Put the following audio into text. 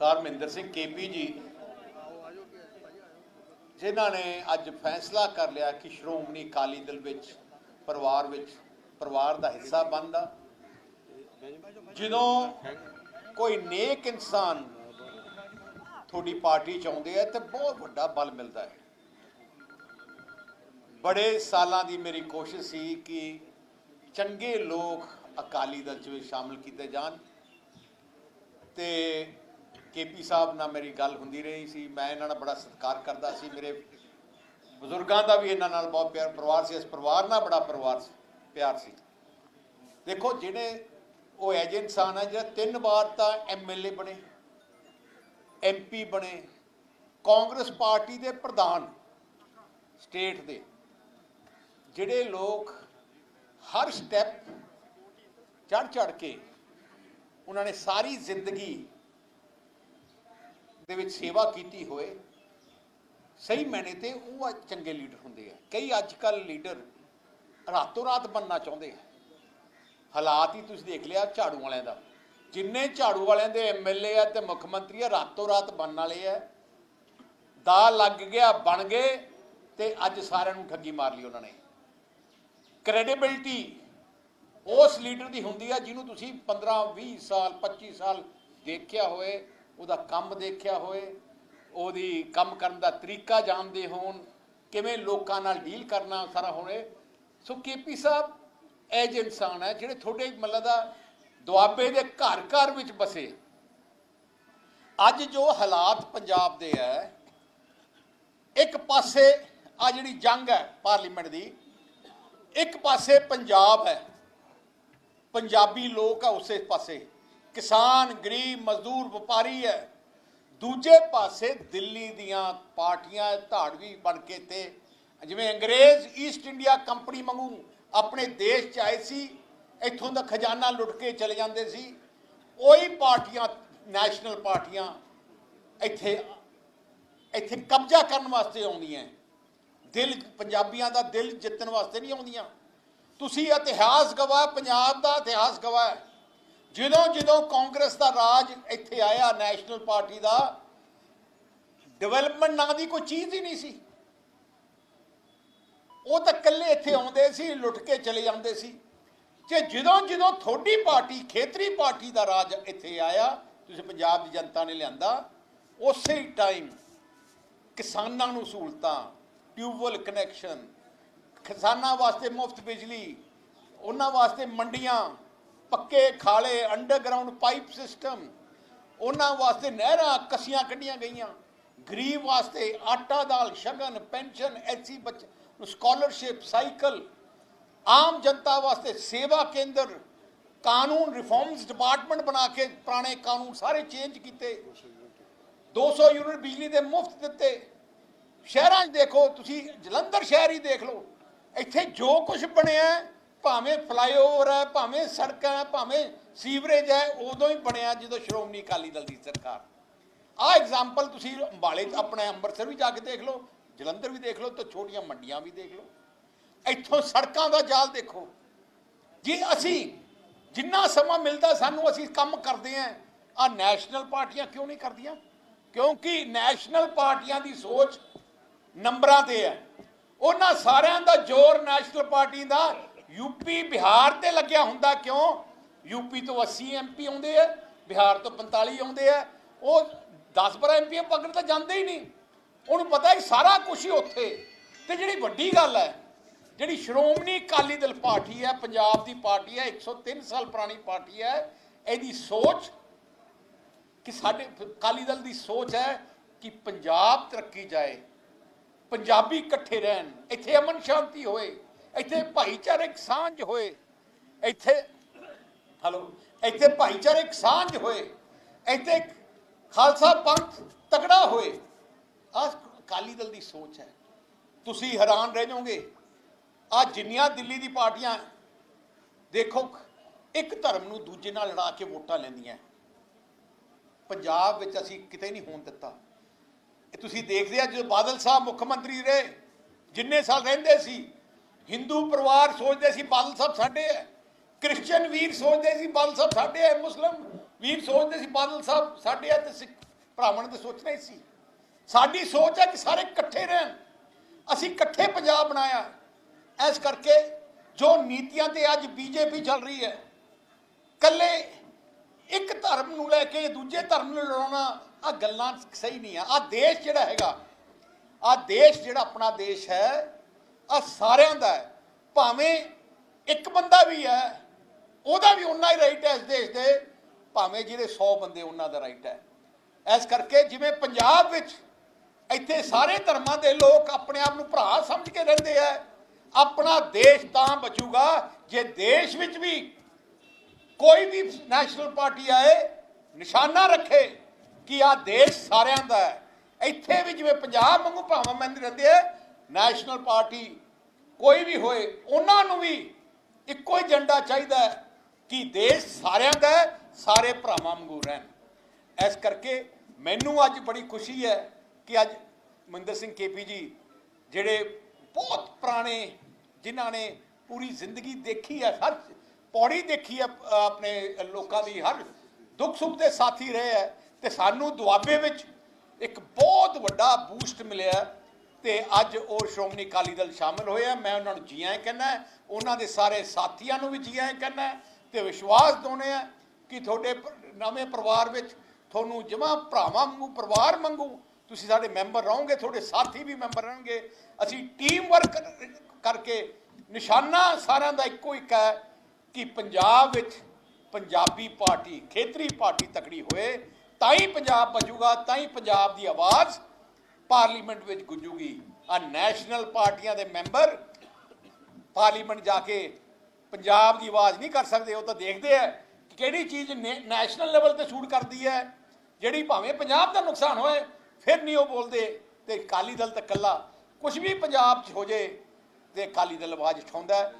Sir Mahinder Singh KP ਜੀ, ਜਿਨ੍ਹਾਂ ਨੇ ਅੱਜ ਫੈਸਲਾ ਕਰ ਲਿਆ ਕਿ ਸ਼੍ਰੋਮਣੀ ਅਕਾਲੀ ਦਲ ਵਿੱਚ, ਪਰਿਵਾਰ ਵਿੱਚ, ਪਰਿਵਾਰ ਦਾ ਹਿੱਸਾ ਬਣਦਾ। ਜਦੋਂ ਕੋਈ ਨੇਕ ਇਨਸਾਨ ਤੁਹਾਡੀ ਪਾਰਟੀ ਚ ਆਉਂਦੇ ਆ, ਤੇ ਬਹੁਤ ਵੱਡਾ ਬਲ ਮਿਲਦਾ ਹੈ। ਬੜੇ ਸਾਲਾਂ ਦੀ ਮੇਰੀ ਕੋਸ਼ਿਸ਼ ਸੀ ਕਿ ਚੰਗੇ ਲੋਕ ਅਕਾਲੀ ਦਲ ਚ ਵੀ ਸ਼ਾਮਲ ਕੀਤੇ ਜਾਣ ਤੇ ਕੇਪੀ ਸਾਹਿਬ ਨਾਲ ਮੇਰੀ ਗੱਲ ਹੁੰਦੀ ਰਹੀ ਸੀ, ਮੈਂ ਇਹਨਾਂ ਦਾ ਬੜਾ ਸਤਿਕਾਰ ਕਰਦਾ ਸੀ, ਮੇਰੇ ਬਜ਼ੁਰਗਾਂ ਦਾ ਵੀ ਇਹਨਾਂ ਨਾਲ ਬਹੁਤ ਪਿਆਰ, ਪਰਿਵਾਰ ਸੀ, ਇਸ ਪਰਿਵਾਰ ਨਾਲ ਬੜਾ ਪਰਿਵਾਰ ਪਿਆਰ ਸੀ। ਦੇਖੋ, ਜਿਹੜੇ ਉਹ ਐਜੇ ਇਨਸਾਨ ਹੈ ਜਿਹੜਾ ਤਿੰਨ ਵਾਰ ਤਾਂ ਐਮਐਲਏ ਬਣੇ ਐਮਪੀ ਬਣੇ, ਕਾਂਗਰਸ ਪਾਰਟੀ ਦੇ ਪ੍ਰਧਾਨ ਸਟੇਟ ਦੇ, ਜਿਹੜੇ ਲੋਕ ਹਰ ਸਟੈਪ ਚੜ ਚੜ ਕੇ ਉਹਨਾਂ ਨੇ ਸਾਰੀ ਜ਼ਿੰਦਗੀ ਦੇ ਵਿੱਚ ਸੇਵਾ ਕੀਤੀ ਹੋਏ, ਸਹੀ ਮੈਨੇ ਤੇ ਉਹ ਚੰਗੇ ਲੀਡਰ ਹੁੰਦੇ ਆ। ਕਈ ਅੱਜ ਕੱਲ ਲੀਡਰ ਰਾਤੋਂ ਰਾਤ ਬੰਨਣਾ ਚਾਹੁੰਦੇ ਆ। ਹਾਲਾਤ ਹੀ ਤੁਸੀਂ ਦੇਖ ਲਿਆ ਝਾੜੂ ਵਾਲਿਆਂ ਦਾ। ਜਿੰਨੇ ਝਾੜੂ ਵਾਲਿਆਂ ਦੇ ਐਮਐਲਏ ਆ ਤੇ ਮੁੱਖ ਮੰਤਰੀ ਆ, ਰਾਤੋਂ ਰਾਤ ਬਣਨ ਵਾਲੇ ਆ। ਦਾ ਲੱਗ ਗਿਆ, ਬਣ ਗਏ ਤੇ ਅੱਜ ਸਾਰਿਆਂ ਨੂੰ ਠੱਗੀ ਮਾਰ ਲਈ ਉਹਨਾਂ ਨੇ। ਕ੍ਰੈਡੀਬਿਲਟੀ ਉਸ ਲੀਡਰ ਦੀ ਹੁੰਦੀ ਆ ਜਿਹਨੂੰ ਤੁਸੀਂ 15 20 ਸਾਲ 25 ਸਾਲ ਦੇਖਿਆ ਹੋਏ ਉਹਦਾ ਕੰਮ ਦੇਖਿਆ ਹੋਏ ਉਹਦੀ ਕੰਮ ਕਰਨ ਦਾ ਤਰੀਕਾ ਜਾਣਦੇ ਹੋਣ, ਕਿਵੇਂ ਲੋਕਾਂ ਨਾਲ ਡੀਲ ਕਰਨਾ ਸਾਰਾ ਹੋਣੇ ਸੋ ਕੇਪੀ ਸਾਹਿਬ, ਇਹ ਇਨਸਾਨ ਹੈ, ਜਿਹੜੇ ਤੁਹਾਡੇ ਮਤਲਬ ਦਾ ਦੁਆਬੇ ਦੇ ਘਰ ਘਰ ਵਿੱਚ ਬਸੇ, ਅੱਜ ਜੋ ਹਾਲਾਤ ਪੰਜਾਬ ਦੇ ਹੈ, ਇੱਕ ਪਾਸੇ ਆ ਜਿਹੜੀ ਜੰਗ ਹੈ ਪਾਰਲੀਮੈਂਟ ਦੀ, ਇੱਕ ਪਾਸੇ ਪੰਜਾਬ ਹੈ, ਪੰਜਾਬੀ ਲੋਕ ਆ ਉਸੇ ਪਾਸੇ। ਕਿਸਾਨ, ਗਰੀਬ, ਮਜ਼ਦੂਰ, ਵਪਾਰੀ ਹੈ। ਦੂਜੇ ਪਾਸੇ ਦਿੱਲੀ ਦੀਆਂ ਪਾਰਟੀਆਂ ਧਾੜਵੀ ਬਣ ਕੇ ਤੇ ਜਿਵੇਂ ਅੰਗਰੇਜ਼ ਈਸਟ ਇੰਡੀਆ ਕੰਪਨੀ ਵਾਂਗੂ ਆਪਣੇ ਦੇਸ਼ ਚ ਆਏ ਸੀ, ਇੱਥੋਂ ਦਾ ਖਜ਼ਾਨਾ ਲੁੱਟ ਕੇ ਚਲੇ ਜਾਂਦੇ ਸੀ। ਉਹੀ ਪਾਰਟੀਆਂ, ਨੈਸ਼ਨਲ ਪਾਰਟੀਆਂ ਇੱਥੇ ਇੱਥੇ ਕਬਜ਼ਾ ਕਰਨ ਵਾਸਤੇ ਆਉਂਦੀਆਂ। ਦਿਲ, ਪੰਜਾਬੀਆਂ ਦਾ ਦਿਲ ਜਿੱਤਣ ਵਾਸਤੇ ਨਹੀਂ ਆਉਂਦੀਆਂ। ਤੁਸੀਂ ਇਤਿਹਾਸ ਗਵਾਹ ਪੰਜਾਬ ਦਾ ਇਤਿਹਾਸ ਗਵਾਹ ਜਦੋਂ ਜਦੋਂ ਕਾਂਗਰਸ ਦਾ ਰਾਜ ਇੱਥੇ ਆਇਆ, ਨੈਸ਼ਨਲ ਪਾਰਟੀ ਦਾ, ਡਿਵੈਲਪਮੈਂਟ ਨਾਂ ਦੀ ਕੋਈ ਚੀਜ਼ ਹੀ ਨਹੀਂ ਸੀ। ਉਹ ਤਾਂ ਇਕੱਲੇ ਇੱਥੇ ਆਉਂਦੇ ਸੀ, ਲੁੱਟ ਕੇ ਚਲੇ ਜਾਂਦੇ ਸੀ। ਕਿ ਜਦੋਂ ਜਦੋਂ ਤੁਹਾਡੀ ਪਾਰਟੀ, ਖੇਤਰੀ ਪਾਰਟੀ ਦਾ ਰਾਜ ਇੱਥੇ ਆਇਆ, ਤੁਸੀਂ ਪੰਜਾਬ ਦੀ ਜਨਤਾ ਨੇ ਲਿਆਂਦਾ, ਉਸੇ ਟਾਈਮ ਕਿਸਾਨਾਂ ਨੂੰ ਸਹੂਲਤਾਂ, ਟਿਊਬਵੈਲ ਕਨੈਕਸ਼ਨ, ਕਿਸਾਨਾਂ ਵਾਸਤੇ ਮੁਫਤ ਬਿਜਲੀ, ਉਹਨਾਂ ਵਾਸਤੇ ਮੰਡੀਆਂ ਪੱਕੇ, ਖਾਲੇ ਅੰਡਰਗਰਾਉਂਡ ਪਾਈਪ ਸਿਸਟਮ ਉਹਨਾਂ ਵਾਸਤੇ ਨਹਿਰਾਂ ਕਸੀਆਂ ਕੱਢੀਆਂ ਗਈਆਂ। ਗਰੀਬ ਵਾਸਤੇ ਆਟਾ ਦਾਲ, ਸ਼ਗਨ, ਪੈਨਸ਼ਨ, ਐਸੀ ਬੱਚ ਸਕਾਲਰਸ਼ਿਪ ਸਾਈਕਲ ਆਮ ਜਨਤਾ ਵਾਸਤੇ ਸੇਵਾ ਕੇਂਦਰ, ਕਾਨੂੰਨ ਰਿਫਾਰਮਸ ਡਿਪਾਰਟਮੈਂਟ ਬਣਾ ਕੇ ਪੁਰਾਣੇ ਕਾਨੂੰਨ ਸਾਰੇ ਚੇਂਜ ਕੀਤੇ। 200 ਯੂਨਿਟ ਬਿਜਲੀ ਦੇ ਮੁਫਤ ਦਿੱਤੇ। ਸ਼ਹਿਰਾਂ 'ਚ ਦੇਖੋ, ਤੁਸੀਂ ਜਲੰਧਰ ਸ਼ਹਿਰ ਹੀ ਦੇਖ ਲਓ। ਇੱਥੇ ਜੋ ਕੁਝ ਬਣਿਆ ਭਾਵੇਂ ਫਲਾਈਓਵਰ ਹੈ, ਭਾਵੇਂ ਸੜਕਾਂ ਹੈ, ਭਾਵੇਂ ਸੀਵਰੇਜ ਹੈ, ਉਦੋਂ ਹੀ ਬਣਿਆ ਜਦੋਂ ਸ਼੍ਰੋਮਣੀ ਅਕਾਲੀ ਦਲ ਦੀ ਸਰਕਾਰ। ਆਹ ਐਗਜ਼ਾਮਪਲ ਤੁਸੀਂ ਅੰਬਾਲੇ 'ਚ ਆਪਣੇ ਅੰਮ੍ਰਿਤਸਰ ਵੀ ਜਾ ਕੇ ਦੇਖ ਲਓ, ਜਲੰਧਰ ਵੀ ਦੇਖ ਲਓ, ਤੇ ਛੋਟੀਆਂ ਮੰਡੀਆਂ ਵੀ ਦੇਖ ਲਓ। ਇੱਥੋਂ ਸੜਕਾਂ ਦਾ ਜਾਲ ਦੇਖੋ। ਜੀ ਅਸੀਂ ਜਿੰਨਾ ਸਮਾਂ ਮਿਲਦਾ ਸਾਨੂੰ ਅਸੀਂ ਕੰਮ ਕਰਦੇ ਆਂ ਆ ਨੈਸ਼ਨਲ ਪਾਰਟੀਆਂ ਕਿਉਂ ਨਹੀਂ ਕਰਦੀਆਂ? ਕਿਉਂਕਿ ਨੈਸ਼ਨਲ ਪਾਰਟੀਆਂ ਦੀ ਸੋਚ ਨੰਬਰਾਂ ਤੇ ਹੈ। ਉਹਨਾਂ ਸਾਰਿਆਂ ਦਾ ਜ਼ੋਰ ਨੈਸ਼ਨਲ ਪਾਰਟੀ ਦਾ ਯੂਪੀ ਬਿਹਾਰ ਤੇ ਲੱਗਿਆ ਹੁੰਦਾ ਕਿਉਂ? ਯੂਪੀ ਤੋਂ 80 ਐਮਪੀ ਆਉਂਦੇ ਆ, ਬਿਹਾਰ ਤੋਂ 45 ਆਉਂਦੇ ਆ। ਉਹ 10 12 ਐਮਪੀ ਪਕੜ ਤਾਂ ਜਾਂਦੇ ਹੀ ਨਹੀਂ। ਉਹਨੂੰ ਪਤਾ ਹੈ ਸਾਰਾ ਕੁਝ ਹੀ ਉੱਥੇ। ਤੇ ਜਿਹੜੀ ਵੱਡੀ ਗੱਲ ਹੈ, ਜਿਹੜੀ ਸ਼੍ਰੋਮਣੀ ਅਕਾਲੀ ਦਲ ਪਾਰਟੀ ਹੈ, ਪੰਜਾਬ ਦੀ ਪਾਰਟੀ ਹੈ 103 ਸਾਲ ਪੁਰਾਣੀ ਪਾਰਟੀ ਹੈ, ਇਹਦੀ ਸੋਚ ਕਿ ਸਾਡੇ ਅਕਾਲੀ ਦਲ ਦੀ ਸੋਚ ਹੈ ਕਿ ਪੰਜਾਬ ਤਰੱਕੀ ਜਾਏ, ਪੰਜਾਬੀ ਇਕੱਠੇ ਰਹਿਣ, ਇੱਥੇ ਅਮਨ ਸ਼ਾਂਤੀ ਹੋਏ। ਇੱਥੇ ਭਾਈਚਾਰਕ ਸਾਂਝ ਹੋਏ। ਇੱਥੇ, ਹਲੋ, ਇੱਥੇ ਭਾਈਚਾਰਕ ਸਾਂਝ ਹੋਏ। ਇੱਥੇ ਖਾਲਸਾ ਪੰਥ ਤਕੜਾ ਹੋਏ। ਆਹ ਅਕਾਲੀ ਦਲ ਦੀ ਸੋਚ ਹੈ। ਤੁਸੀਂ ਹੈਰਾਨ ਰਹਿ ਜਾਓਗੇ। ਆ ਜਿੰਨੀਆਂ ਦਿੱਲੀ ਦੀ ਪਾਰਟੀਆਂ ਦੇਖੋ, ਇੱਕ ਧਰਮ ਨੂੰ ਦੂਜੇ ਨਾਲ ਲੜਾ ਕੇ ਵੋਟਾਂ ਲੈਂਦੀਆਂ। ਪੰਜਾਬ ਵਿੱਚ ਅਸੀਂ ਕਿਤੇ ਨਹੀਂ ਹੋਣ ਦਿੱਤਾ। ਇਹ ਤੁਸੀਂ ਦੇਖਦੇ ਆ ਜਦੋਂ ਬਾਦਲ ਸਾਹਿਬ ਮੁੱਖ ਮੰਤਰੀ ਰਹੇ, ਜਿੰਨੇ ਸਾਲ ਰਹਿੰਦੇ ਸੀ ਹਿੰਦੂ ਪਰਿਵਾਰ ਸੋਚਦੇ ਸੀ ਬਾਦਲ ਸਾਹਿਬ ਸਾਡੇ ਹੈ। ਕ੍ਰਿਸਚੀਅਨ ਵੀਰ ਸੋਚਦੇ ਸੀ ਬਾਦਲ ਸਾਹਿਬ ਸਾਡੇ ਹੈ, ਮੁਸਲਮ ਵੀਰ ਸੋਚਦੇ ਸੀ ਬਾਦਲ ਸਾਹਿਬ ਸਾਡੇ ਹੈ ਤੇ ਸਿੱਖ ਭਰਾਵਾਂ ਨੇ ਸੋਚਣਾ ਹੀ ਸੀ। ਸਾਡੀ ਸੋਚ ਹੈ ਕਿ ਸਾਰੇ ਇਕੱਠੇ ਰਹਿਣ। ਅਸੀਂ ਇਕੱਠੇ ਪੰਜਾਬ ਬਣਾਇਆ। ਇਸ ਕਰਕੇ ਜੋ ਨੀਤੀਆਂ ਤੇ ਅੱਜ ਬੀਜੇਪੀ ਚੱਲ ਰਹੀ ਹੈ ਕੱਲੇ ਇੱਕ ਧਰਮ ਨੂੰ ਲੈ ਕੇ ਦੂਜੇ ਧਰਮ ਨੂੰ ਲੜਾਉਣਾ ਆ ਗੱਲਾਂ ਸਹੀ ਨਹੀਂ ਆ। ਆ ਦੇਸ਼ ਜਿਹੜਾ ਹੈਗਾ ਆ ਦੇਸ਼ ਜਿਹੜਾ ਆਪਣਾ ਦੇਸ਼ ਹੈ ਆ ਸਾਰਿਆਂ ਦਾ ਹੈ। ਭਾਵੇਂ ਇੱਕ ਬੰਦਾ ਵੀ ਹੈ, ਉਹਦਾ ਵੀ ਉਨਾ ਹੀ ਰਾਈਟ ਹੈ ਇਸ ਦੇਸ਼ ਦੇ। ਭਾਵੇਂ ਜਿਹੜੇ 100 ਬੰਦੇ ਉਹਨਾਂ ਦਾ ਰਾਈਟ ਹੈ। ਇਸ ਕਰਕੇ ਜਿਵੇਂ ਪੰਜਾਬ ਵਿੱਚ ਇੱਥੇ ਸਾਰੇ ਧਰਮਾਂ ਦੇ ਲੋਕ ਆਪਣੇ ਆਪ ਨੂੰ ਭਰਾ ਸਮਝ ਕੇ ਰਹਿੰਦੇ ਆ, ਆਪਣਾ ਦੇਸ਼ ਤਾਂ ਬਚੂਗਾ। ਜੇ ਦੇਸ਼ ਵਿੱਚ ਵੀ ਕੋਈ ਵੀ ਨੈਸ਼ਨਲ ਪਾਰਟੀ ਆਏ, ਨਿਸ਼ਾਨਾ ਰੱਖੇ ਕਿ ਆ ਦੇਸ਼ ਸਾਰਿਆਂ ਦਾ ਹੈ। ਇੱਥੇ ਵੀ ਜਿਵੇਂ ਪੰਜਾਬ ਵਾਂਗੂ ਭਾਵਾਂ ਮੰਦ ਰਹਿੰਦੇ ਆ ਨੈਸ਼ਨਲ ਪਾਰਟੀ ਕੋਈ ਵੀ ਹੋਏ, ਉਹਨਾਂ ਨੂੰ ਵੀ ਇੱਕੋ ਹੀ ਏਜੰਡਾ ਚਾਹੀਦਾ ਹੈ ਕਿ ਦੇਸ਼ ਸਾਰਿਆਂ ਦਾ ਸਾਰੇ ਭਰਾਵਾਂ ਵਾਂਗੂ ਰਹਿਣ। ਇਸ ਕਰਕੇ ਮੈਨੂੰ ਅੱਜ ਬੜੀ ਖੁਸ਼ੀ ਹੈ ਕਿ ਅੱਜ ਮਹਿੰਦਰ ਸਿੰਘ ਕੇਪੀ ਜੀ, ਜਿਹੜੇ ਬਹੁਤ ਪੁਰਾਣੇ, ਜਿਨ੍ਹਾਂ ਨੇ ਪੂਰੀ ਜ਼ਿੰਦਗੀ ਦੇਖੀ ਹੈ, ਹਰ ਪੌੜੀ ਦੇਖੀ ਹੈ ਆਪਣੇ ਲੋਕਾਂ ਦੀ, ਹਰ ਦੁੱਖ ਸੁੱਖ ਦੇ ਸਾਥੀ ਰਹੇ ਹੈ ਤੇ ਸਾਨੂੰ ਦੁਆਬੇ ਵਿੱਚ ਇੱਕ ਬਹੁਤ ਵੱਡਾ ਬੂਸਟ ਮਿਲਿਆ ਤੇ ਅੱਜ ਉਹ ਸ਼੍ਰੋਮਣੀ ਅਕਾਲੀ ਦਲ ਸ਼ਾਮਲ ਹੋਏ ਆ। ਮੈਂ ਉਹਨਾਂ ਨੂੰ ਜੀ ਆਇਆਂ ਕਹਿੰਦਾ ਉਹਨਾਂ ਦੇ ਸਾਰੇ ਸਾਥੀਆਂ ਨੂੰ ਵੀ ਜੀ ਆਇਆਂ ਕਹਿੰਦਾ ਤੇ ਵਿਸ਼ਵਾਸ ਦੋਨੇ ਆ ਕਿ ਤੁਹਾਡੇ ਨਵੇਂ ਪਰਿਵਾਰ ਵਿੱਚ ਤੁਹਾਨੂੰ ਜਮਾ ਭਰਾਵਾਂ ਵਾਂਗੂ, ਪਰਿਵਾਰ ਵਾਂਗੂ ਤੁਸੀਂ ਸਾਡੇ ਮੈਂਬਰ ਰਹੋਗੇ, ਤੁਹਾਡੇ ਸਾਥੀ ਵੀ ਮੈਂਬਰ ਰਹਿਣਗੇ। ਅਸੀਂ ਟੀਮ ਵਰਕ ਕਰਕੇ ਨਿਸ਼ਾਨਾ ਸਾਰਿਆਂ ਦਾ ਇੱਕੋ ਇੱਕ ਹੈ ਕਿ ਪੰਜਾਬ ਵਿੱਚ ਪੰਜਾਬੀ ਪਾਰਟੀ ਖੇਤਰੀ ਪਾਰਟੀ ਤਕੜੀ ਹੋਏ, ਤਾਂ ਹੀ ਪੰਜਾਬ ਬਚੂਗਾ ਤਾਂ ਹੀ ਪੰਜਾਬ ਦੀ ਆਵਾਜ਼ ਪਾਰਲੀਮੈਂਟ ਵਿੱਚ ਗੁੰਜੂਗੀ ਆ ਨੈਸ਼ਨਲ ਪਾਰਟੀਆਂ ਦੇ ਮੈਂਬਰ ਪਾਰਲੀਮੈਂਟ ਜਾ ਕੇ ਪੰਜਾਬ ਦੀ ਆਵਾਜ਼ ਨਹੀਂ ਕਰ ਸਕਦੇ, ਉਹ ਤਾਂ ਦੇਖਦੇ ਆ ਕਿਹੜੀ ਚੀਜ਼ ਨੇ- ਨੈਸ਼ਨਲ ਲੈਵਲ ਤੇ ਸੂਟ ਕਰਦੀ ਹੈ, ਜਿਹੜੀ ਭਾਵੇਂ ਪੰਜਾਬ ਦਾ ਨੁਕਸਾਨ ਹੋਏ, ਫਿਰ ਨਹੀਂ ਉਹ ਬੋਲਦੇ ਤੇ ਅਕਾਲੀ ਦਲ ਤਾਂ ਕੱਲਾ ਕੁਝ ਵੀ ਪੰਜਾਬ 'ਚ ਹੋ ਜੇ ਤੇ ਅਕਾਲੀ ਦਲ ਆਵਾਜ਼ ਉਠਾਉਂਦਾ